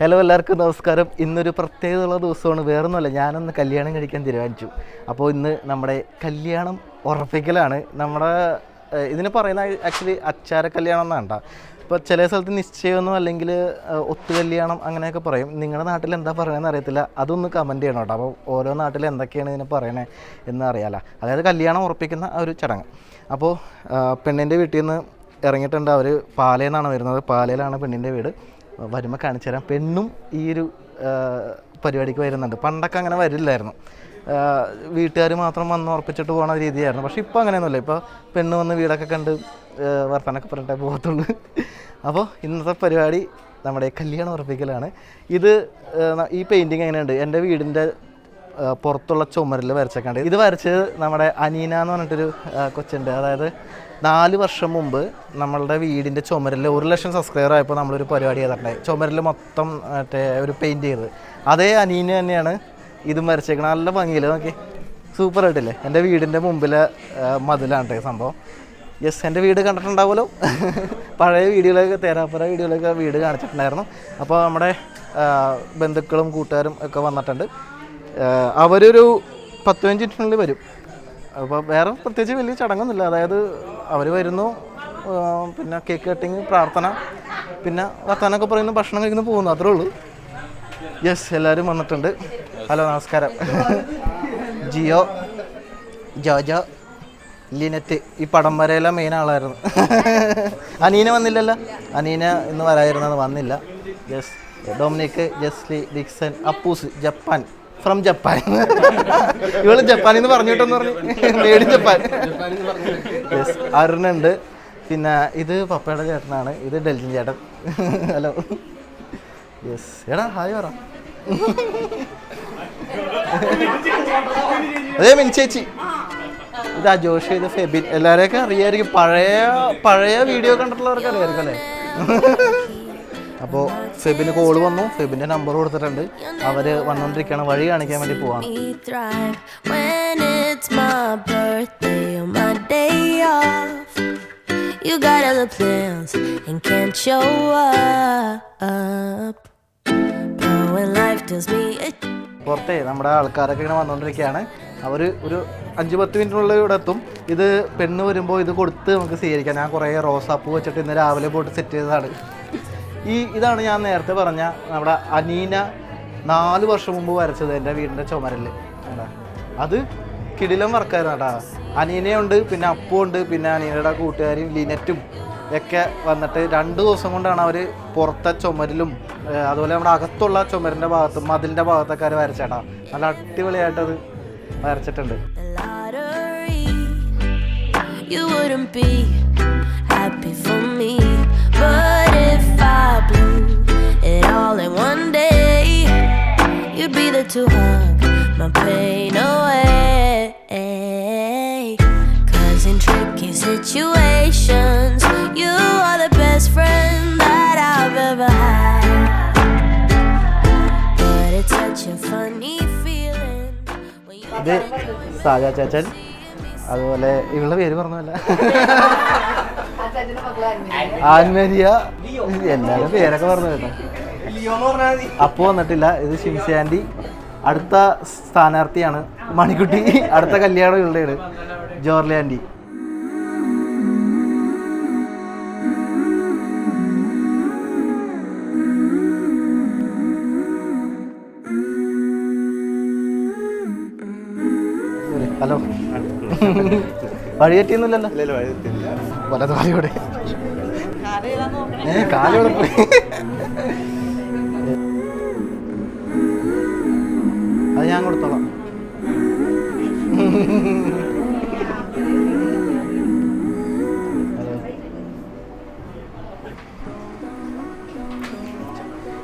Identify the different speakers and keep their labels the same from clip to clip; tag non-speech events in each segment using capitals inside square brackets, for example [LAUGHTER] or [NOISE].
Speaker 1: Hello എല്ലാവർക്കും നമസ്കാരം. ഇന്നൊരു പ്രത്യേകതയുള്ള ദിവസമാണ്. വേറൊന്നുമല്ല ഞാനൊന്ന് കല്യാണം കഴിക്കാൻ തീരുമാനിച്ചു. അപ്പോൾ ഇന്ന് നമ്മുടെ കല്യാണം ഉറപ്പിക്കലാണ്. നമ്മുടെ ഇതിന് പറയുന്ന ആക്ച്വലി അച്ചാര കല്യാണം എന്നാണ് ഇപ്പോൾ ചില സ്ഥലത്ത് നിശ്ചയമൊന്നും അല്ലെങ്കിൽ ഒത്തു കല്യാണം അങ്ങനെയൊക്കെ പറയും. നിങ്ങളുടെ നാട്ടിൽ എന്താ പറയണമെന്ന് അറിയത്തില്ല. അതൊന്ന് കമന്റ് ചെയ്യണം കേട്ടോ. അപ്പോൾ ഓരോ നാട്ടിൽ എന്തൊക്കെയാണ് ഇതിന് പറയണേ എന്ന് അറിയാലോ. അതായത് കല്യാണം ഉറപ്പിക്കുന്ന ഒരു ചടങ്ങ്. അപ്പോൾ പെണ്ണിന്റെ വീട്ടിൽ നിന്ന് ഇറങ്ങിയിട്ടുണ്ട്. അവർ പാലയിൽ നിന്നാണ് വരുന്നത്. പാലയിലാണ് പെണ്ണിന്റെ വീട്. വരുമ്പോൾ കാണിച്ചു തരാം. പെണ്ണും ഈ ഒരു പരിപാടിക്ക് വരുന്നുണ്ട്. പണ്ടൊക്കെ അങ്ങനെ വരില്ലായിരുന്നു. വീട്ടുകാർ മാത്രം വന്ന് ഉറപ്പിച്ചിട്ട് പോകുന്ന രീതിയായിരുന്നു. പക്ഷേ ഇപ്പോൾ അങ്ങനെയൊന്നുമില്ല. ഇപ്പോൾ പെണ്ണ് വന്ന് വീടൊക്കെ കണ്ട് വർത്തനൊക്കെ പറഞ്ഞിട്ടേ പോകത്തുള്ളൂ. അപ്പോൾ ഇന്നത്തെ പരിപാടി നമ്മുടെ കല്യാണം ഉറപ്പിക്കലാണ്. ഇത് ഈ പെയിന്റിങ് എങ്ങനെയുണ്ട്? എന്റെ വീടിന്റെ പുറത്തുള്ള ചുമരിൽ വരച്ചേക്കാണ്ട്. ഇത് വരച്ചത് നമ്മുടെ അനീന എന്ന് പറഞ്ഞിട്ടൊരു കൊച്ചുണ്ട്. അതായത് നാല് വർഷം മുമ്പ് നമ്മളുടെ വീടിന്റെ ചുമരിൽ ഒരു ലക്ഷം സബ്സ്ക്രൈബർ ആയപ്പോൾ നമ്മളൊരു പരിപാടി ചെയ്തിട്ടുണ്ടായി. ചുമരിൽ മൊത്തം മറ്റേ ഒരു പെയിന്റ് ചെയ്തത്. അതേ അനീന തന്നെയാണ് ഇത് വരച്ചേക്കണം നല്ല ഭംഗിയിൽ നോക്കി? സൂപ്പർ ആയിട്ടില്ലേ? എന്റെ വീടിന്റെ മുമ്പിലെ മതിലാണ് സംഭവം. യെസ് എന്റെ വീട് കണ്ടിട്ടുണ്ടാവുമല്ലോ. [LAUGHS] പഴയ വീഡിയോയിലൊക്കെ തേരാപ്പുര വീഡിയോയിലൊക്കെ വീട് കാണിച്ചിട്ടുണ്ടായിരുന്നു. അപ്പോൾ നമ്മുടെ ബന്ധുക്കളും കൂട്ടുകാരും ഒക്കെ വന്നിട്ടുണ്ട്. അവരൊരു പത്ത് മിനിറ്റിനുള്ളിൽ വരും. അപ്പോൾ വേറെ പ്രത്യേകിച്ച് വലിയ ചടങ്ങൊന്നുമില്ല. അതായത് അവർ വരുന്നു പിന്നെ കേക്ക് കട്ടിങ് പ്രാർത്ഥന പിന്നെ വർത്താനൊക്കെ പറയുന്നു ഭക്ഷണം കഴിക്കുന്നു പോകുന്നു. അത്രേ ഉള്ളൂ. യെസ് എല്ലാവരും വന്നിട്ടുണ്ട്. ഹലോ നമസ്കാരം. ജിയോ ജോജോ ലിനറ്റ് ഈ പടം വരയിലെ മെയിൻ ആളായിരുന്നു. അനീന വന്നില്ലല്ലോ? അനീന ഇന്ന് വരായിരുന്നത് വന്നില്ല. Yes Dominic Jesly Dixon Appus Japan from Japan ഇവൾ ജപ്പാനിൽ നിന്ന് പറഞ്ഞു. കിട്ടെന്ന് പറഞ്ഞു മേഡ് ജപ്പാൻ അരുണുണ്ട്. പിന്നെ ഇത് പപ്പയുടെ ചേട്ടനാണ്. ഇത് ഡൽജിൻ ചേട്ടൻ. ഹലോ യെസ് എടാ ഹായ് പറ. അതേ മിനിച്ചേച്ചി ചേച്ചി. ഇത് അജോഷ് ഇത് ഫെബിൻ. എല്ലാവരെയൊക്കെ അറിയായിരിക്കും. പഴയ പഴയ വീഡിയോ കണ്ടിട്ടുള്ളവർക്ക് അറിയായിരിക്കും അല്ലേ? അപ്പോൾ ഫെബിന് കോൾ വന്നു. ഫെബിന്റെ നമ്പർ കൊടുത്തിട്ടുണ്ട്. അവർ വന്നുകൊണ്ടിരിക്കുകയാണ് വഴി കാണിക്കാൻ വേണ്ടി പോവാണ്
Speaker 2: off. You got other plans and can't show up. But when life does me a
Speaker 1: പുറത്തേ നമ്മുടെ ആൾക്കാരൊക്കെ ഇങ്ങനെ വന്നുകൊണ്ടിരിക്കുകയാണ് അവർ ഒരു അഞ്ച് പത്ത് മിനിറ്റിനുള്ളിൽ ഇവിടെ എത്തും. ഇത് പെണ്ണ് വരുമ്പോൾ ഇത് കൊടുത്ത് നമുക്ക് സ്വീകരിക്കാം. ഞാൻ കുറേ റോസാപ്പൂ വെച്ചിട്ട് ഇന്ന് രാവിലെ പോയിട്ട് സെറ്റ് ചെയ്തതാണ്. ഈ ഇതാണ് ഞാൻ നേരത്തെ പറഞ്ഞ നമ്മുടെ അനീന നാല് വർഷം മുമ്പ് വരച്ചത് എന്റെ വീടിന്റെ ചുമരിൽ. അത് കിടിലം വർക്കായിരുന്നു കേട്ടാ അനീനയുണ്ട് പിന്നെ അപ്പുണ്ട് പിന്നെ അനീനയുടെ കൂട്ടുകാരും ലിനറ്റും ഒക്കെ വന്നിട്ട് രണ്ട് ദിവസം കൊണ്ടാണ് അവർ പുറത്തെ ചുമരിലും അതുപോലെ നമ്മുടെ അകത്തുള്ള ചുമരിന്റെ ഭാഗത്തും മതിലിന്റെ ഭാഗത്തൊക്കെ അവർ വരച്ചേട്ടാ നല്ല അടിപൊളിയായിട്ടത് വരച്ചിട്ടുണ്ട്
Speaker 2: you wouldn't be happy for me. In one day, you'd be there to hug my pain away. Cause in tricky situations, you are the best friend that I've ever had. But it's such a funny feeling when you.
Speaker 1: ഇത് സാജാ ചാച്ചൻ അതുപോലെ ഇവളുടെ പേര് പറഞ്ഞല്ല ആൻമരിയ എല്ലാവരും പേരൊക്കെ പറഞ്ഞു കേട്ടോ അപ്പു വന്നിട്ടില്ല. ഇത് ഷിംസി ആന്റി അടുത്ത സ്ഥാനാർത്ഥിയാണ് മണിക്കുട്ടി. അടുത്ത കല്യാണം ഇവിടെയാണ് ജോർലി ആന്റി ഹലോ. വഴിയെറ്റിയൊന്നുമില്ലല്ലോ വലത് കാലിയോടെ പോയി ഞാൻ കൊടുത്തോളാം.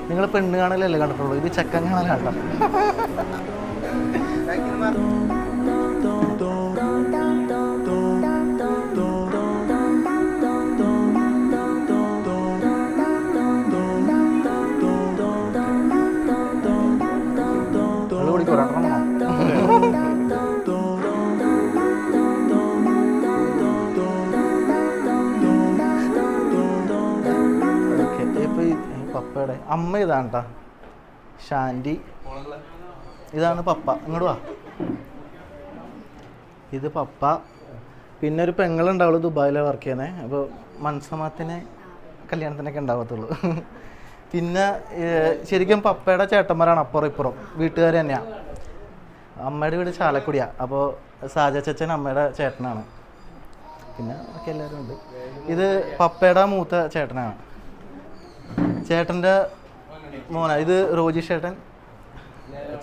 Speaker 1: നിങ്ങൾ പെണ്ണ് കാണലല്ലേ കണ്ടിട്ടുള്ളൂ? ഇത് ചെക്കൻ വെള്ളം പപ്പയുടെ അമ്മ ഇതാണ് കേട്ടോ ഇതാണ് പപ്പ. ഇങ്ങോട്ട് വാ. ഇത് പപ്പ. പിന്നെ ഒരു പെങ്ങളുണ്ടാവുള്ളൂ ദുബായിലെ വർക്ക് ചെയ്യുന്നത് അപ്പോൾ മൻസമാത്തിന് കല്യാണത്തിനൊക്കെ ഉണ്ടാവത്തുള്ളൂ. പിന്നെ ശരിക്കും പപ്പയുടെ ചേട്ടന്മാരാണ് അപ്പുറം ഇപ്പുറം. വീട്ടുകാർ തന്നെയാണ് അമ്മയുടെ വീട് ചാലക്കുടിയാണ് അപ്പോൾ സാജ ചച്ചൻ അമ്മയുടെ ചേട്ടനാണ്. പിന്നെ ഒക്കെ എല്ലാവരും ഉണ്ട്. ഇത് പപ്പയുടെ മൂത്ത ചേട്ടനാണ്. ചേട്ടന്റെ മോന ഇത് റോജി ചേട്ടൻ.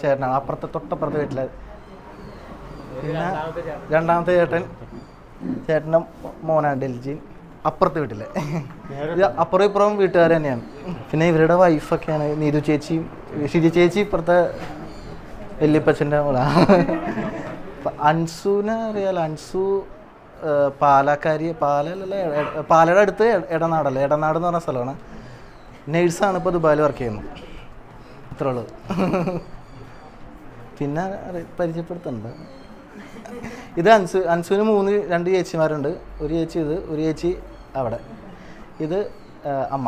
Speaker 1: ചേട്ടനാണ് അപ്പുറത്തെ തൊട്ടപ്പുറത്തെ വീട്ടിലെ. പിന്നെ രണ്ടാമത്തെ ചേട്ടൻ ചേട്ടന്റെ മോനാണ് ഡൽജി അപ്പുറത്തെ വീട്ടിലെ. അപ്പുറം ഇപ്പുറം വീട്ടുകാർ തന്നെയാണ്. പിന്നെ ഇവരുടെ വൈഫൊക്കെയാണ് നീതു ചേച്ചിയും ഷിജി ചേച്ചി ഇപ്പുറത്തെ വല്യപ്പച്ചന്റെ മോളാ. അൻസുവിനെ അറിയാലോ അൻസു പാലക്കാരി പാലല്ല പാലയുടെ അടുത്ത് ഇടനാടല്ലേ ഇടനാട് എന്ന് പറഞ്ഞ സ്ഥലമാണ്. നേഴ്സാണ് ഇപ്പോൾ ദുബായിൽ വർക്ക് ചെയ്യുന്നത്. അത്രേ ഉള്ളൂ. പിന്നെ പരിചയപ്പെടുത്തുന്നുണ്ട് ഇത് അൻസു അൻസുവിന് മൂന്ന് രണ്ട് ചേച്ചിമാരുണ്ട്. ഒരു ചേച്ചി ഇത് ഒരു ചേച്ചി അവിടെ. ഇത് അമ്മ.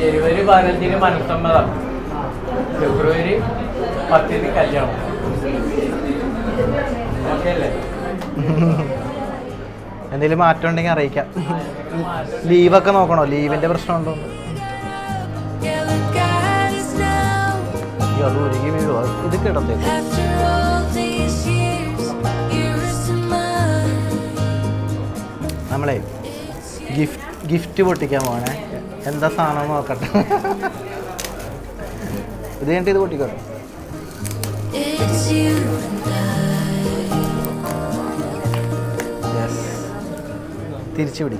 Speaker 3: ജനുവരി പതിനഞ്ചിന് മനസ്സമ്മതം. ഫെബ്രുവരി പത്തിന് കല്യാണം. ഓക്കെ അല്ലേ?
Speaker 1: എന്തെങ്കിലും മാറ്റം ഉണ്ടെങ്കിൽ അറിയിക്കാം. ലീവൊക്കെ നോക്കണോ? ലീവിന്റെ
Speaker 2: പ്രശ്നം
Speaker 1: ഉണ്ടോ അത് ഒരുങ്ങി വീഴുവോ ഇത്
Speaker 2: mine.
Speaker 1: നമ്മളെ ഗിഫ്റ്റ് ഗിഫ്റ്റ് പൊട്ടിക്കാൻ പോകണേ എന്താ സാധനം നോക്കട്ടെ. ഇത് കഴിഞ്ഞിട്ട് ഇത് പൊട്ടിക്കോട്ടെ തിരിച്ചു പിടി.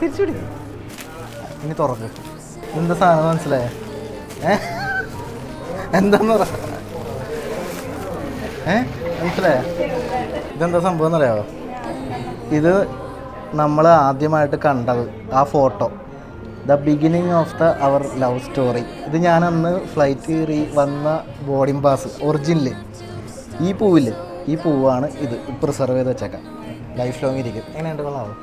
Speaker 1: തിരിച്ചു പിടി. ഇനി തുറക്ക്. എന്താ സാധനം മനസ്സിലായ? എന്താന്ന് പറ. ഏ? മനസ്സിലായ? ഇതെന്താ സംഭവം എന്നറിയാവോ? ഇത് നമ്മൾ ആദ്യമായിട്ട് കണ്ടത് ആ photo. The beginning of the our love story ഇത് ഞാൻ അന്ന് ഫ്ലൈറ്റ് കയറി വന്ന ബോർഡിംഗ് പാസ് ഒറിജിനൽ ഈ പൂവിൽ ഈ പൂവാണ് ഇത്. പ്രിസർവ് ചെയ്ത് വെച്ചേക്കാം. ലൈഫ് ലോങ് ഇരിക്കും. എങ്ങനെയുണ്ട് കൊള്ളാവോ.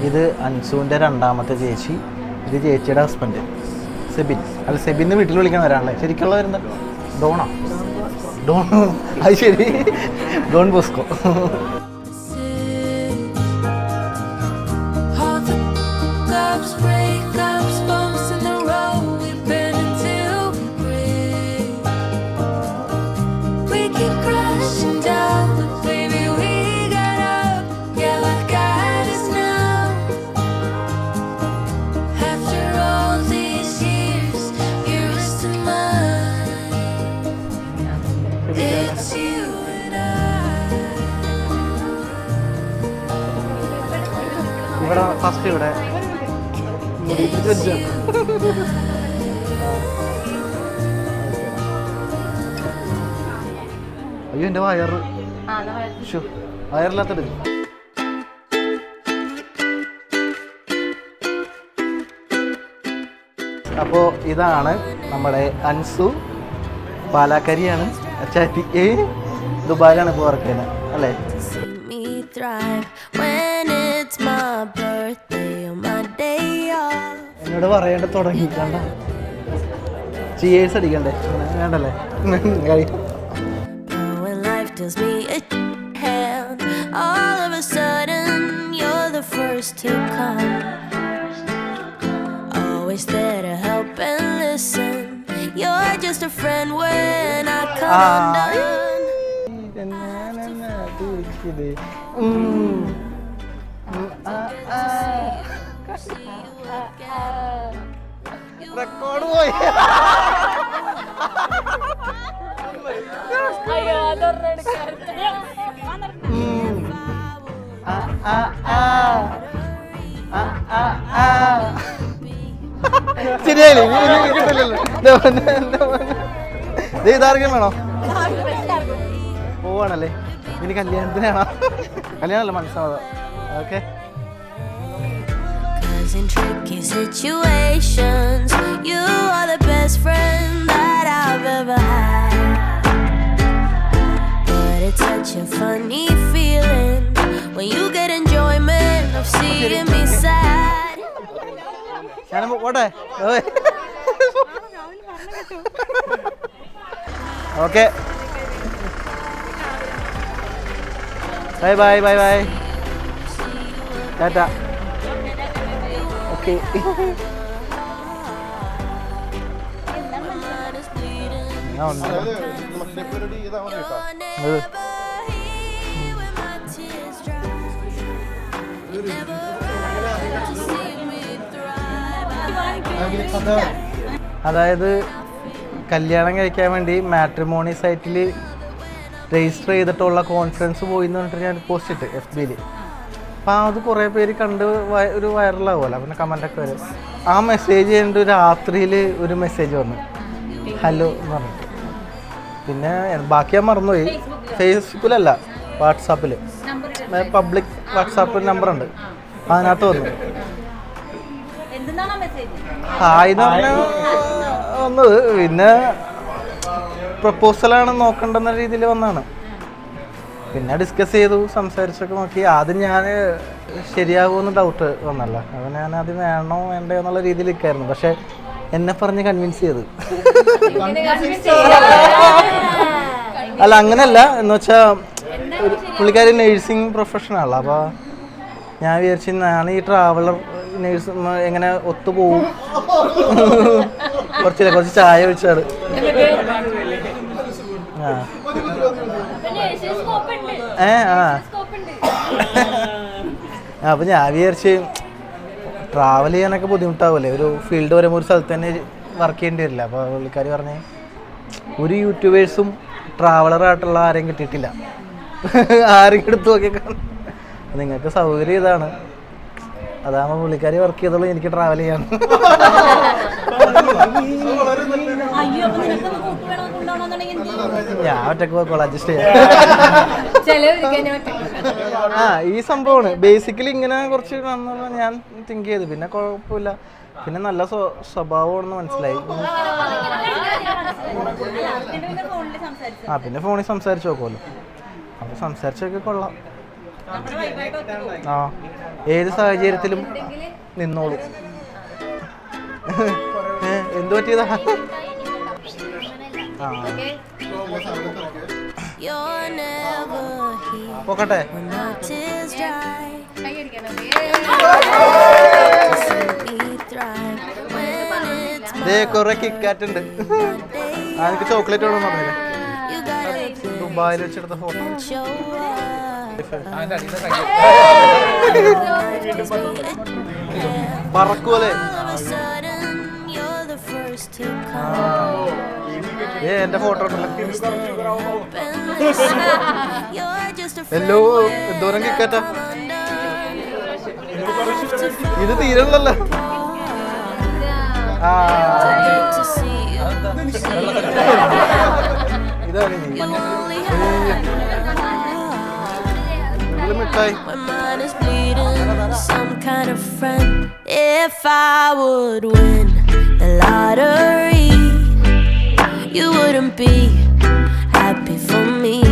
Speaker 1: ഇത് അൻസുവിന്റെ രണ്ടാമത്തെ ചേച്ചി. ഇത് ചേച്ചിയുടെ ഹസ്ബൻഡ് സെബിൻ അല്ല സെബിന്ന് വീട്ടിൽ വിളിക്കാൻ വരാണല്ലേ ശരിക്കുള്ള വരുന്ന ഡോണോ. ഡോൺ അത് ശരി. Don Bosco. മാസ്ക് ഇവിടെ. അയ്യോ എന്റെ വയറ്. ഷോ വയറില്ലാത്തത്. അപ്പോൾ ഇതാണ് നമ്മുടെ അൻസു. പാലാക്കരിയാണ്. അച്ചാറ്റി ഏ ദുബായിലാണ് ഇപ്പോൾ വർക്ക് ചെയ്യുന്നത് അല്ലേ? എന്നോട് പറയേണ്ട തുടങ്ങി കണ്ട ചിയേഴ്സ് അടിക്കണ്ടേ വേണ്ടല്ലേ Ah. ആ. റെക്കോർഡ് പോയി. ശരിയായില്ലേ? കിട്ടില്ലല്ലോ ഇതാർക്കും വേണോ? പോവാണല്ലേ? ഇനി കല്യാണത്തിനാണോ? കല്യാണമല്ല മനസ്സിലാവാ okay.
Speaker 2: Cause in tricky situations, you are the best friend that I've ever had. But it's such a funny feeling when you get enjoyment of seeing me sad.
Speaker 1: ഞാൻ പോട്ടെ okay bye bye bye bye Tata
Speaker 2: okay.
Speaker 1: അതായത് കല്യാണം കഴിക്കാൻ വേണ്ടി matrimony സൈറ്റിൽ register ചെയ്തിട്ടുള്ള conference പോയി എന്ന് പറഞ്ഞിട്ട് ഞാൻ പോസ്റ്റ് ഇട്ട് എഫ് ബിയിൽ അപ്പോൾ അത് കുറേ പേര് കണ്ട് ഒരു വൈറലാവുമല്ലോ. പിന്നെ കമന്റ് ഒക്കെ വരും. ആ മെസ്സേജ് കഴിഞ്ഞിട്ട് രാത്രിയിൽ ഒരു മെസ്സേജ് വന്നു. ഹലോ എന്ന് പറഞ്ഞിട്ട്. പിന്നെ ബാക്കി ഞാൻ മറന്നുപോയി. ഫേസ്ബുക്കിലല്ല വാട്സാപ്പിൽ പബ്ലിക് വാട്സാപ്പ് നമ്പറുണ്ട് അതിനകത്ത് വന്നു. ഹായ് എന്ന് പറഞ്ഞ വന്നത്. പിന്നെ പ്രപ്പോസലാണ് നോക്കണ്ടെന്ന രീതിയിൽ വന്നാണ് പിന്നെ ഡിസ്കസ് ചെയ്തു സംസാരിച്ചൊക്കെ നോക്കി. ആദ്യം ഞാൻ ശരിയാകുമെന്ന് ഡൗട്ട് വന്നല്ല. അപ്പോൾ ഞാൻ ആദ്യം വേണോ വേണ്ടോ എന്നുള്ള രീതിയിൽ നിൽക്കായിരുന്നു. പക്ഷെ എന്നെ പറഞ്ഞ് കൺവിൻസ് ചെയ്ത്. അല്ല അങ്ങനല്ല. എന്ന് വെച്ചാൽ ഒരു പുള്ളിക്കാരി നേഴ്സിംഗ് പ്രൊഫഷനാണല്ലോ അപ്പോൾ ഞാൻ വിചാരിച്ചു ഞാൻ ഈ ട്രാവലർ നേഴ്സ് എങ്ങനെ ഒത്തുപോകും? കുറച്ചില്ല കുറച്ച് ചായ ഒഴിച്ചാണ് ആ. ഏ ആ. അപ്പം ഞാൻ വിചാരിച്ച് ട്രാവൽ ചെയ്യാനൊക്കെ ബുദ്ധിമുട്ടാവില്ലേ? ഒരു ഫീൽഡ് വരുമ്പോൾ ഒരു സ്ഥലത്ത് തന്നെ വർക്ക് ചെയ്യേണ്ടി വരില്ല. അപ്പോൾ പുള്ളിക്കാർ പറഞ്ഞ് ഒരു യൂട്യൂബേഴ്സും ട്രാവലറായിട്ടുള്ള ആരെയും കിട്ടിയിട്ടില്ല. ആരെയും എടുത്ത് നോക്കിയാൽ നിങ്ങൾക്ക് സൗകര്യം ഇതാണ്. അതാകുമ്പോൾ പുള്ളിക്കാരി വർക്ക് ചെയ്തോളൂ എനിക്ക് ട്രാവൽ ചെയ്യാൻ
Speaker 4: അയ്യോ അപ്പൊ നിനക്കൊന്ന് കൂട്ട് വേണം? കൊണ്ടുപോകണമെന്നുണ്ടെങ്കിൽ എന്ത് ചെയ്യും?
Speaker 1: ഞാൻ ഒറ്റയ്ക്ക് പോയിക്കോളാം അഡ്ജസ്റ്റ് ചെയ്യാം.
Speaker 4: ചിലവർക്ക് ഞാൻ ഒറ്റയ്ക്ക്
Speaker 1: ആ ഈ സംഭവമാണ്. ബേസിക്കലി ഇങ്ങനെ കുറച്ച് വന്നപ്പോൾ ഞാൻ തിങ്ക് ചെയ്തു. പിന്നെ കുഴപ്പമില്ല. പിന്നെ നല്ല സ്വ- സ്വഭാവമാണെന്ന് മനസ്സിലായി. ആ പിന്നെ ഫോണിൽ സംസാരിച്ചു നോക്കുമല്ലോ അപ്പോൾ സംസാരിച്ചൊക്കെ കൊള്ളാം. ആ ഏത് സാഹചര്യത്തിലും നിന്നോളൂ. എന്ത് പറ്റിയതാ?
Speaker 2: പോട്ടെ
Speaker 1: കിക്കാറ്റുണ്ട് എനിക്ക് ചോക്ലേറ്റ് വേണം പറഞ്ഞില്ല? ദുബായിൽ വെച്ചെടുത്ത ഫോട്ടോ
Speaker 2: പറക്കുമല്ലേ
Speaker 1: ഏ എന്റെ ഫോട്ടോ
Speaker 2: when
Speaker 1: എന്തോരം കിക്കാറ്റാ ഇത് തീരണല്ലോ ആ. ഇതാണ് മിഠായി.
Speaker 2: Some kind of friend. If I would win the lottery, you wouldn't be happy for me.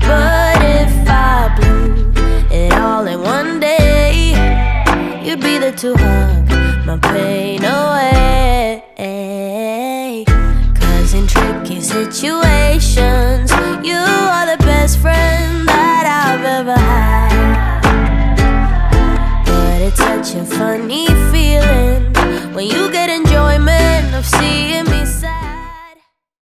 Speaker 2: But if I blew it all in one day, you'd be there to hug my pain away. Cause in tricky situations, you are the best friend that I've ever had. But it's such a funny feeling when you get in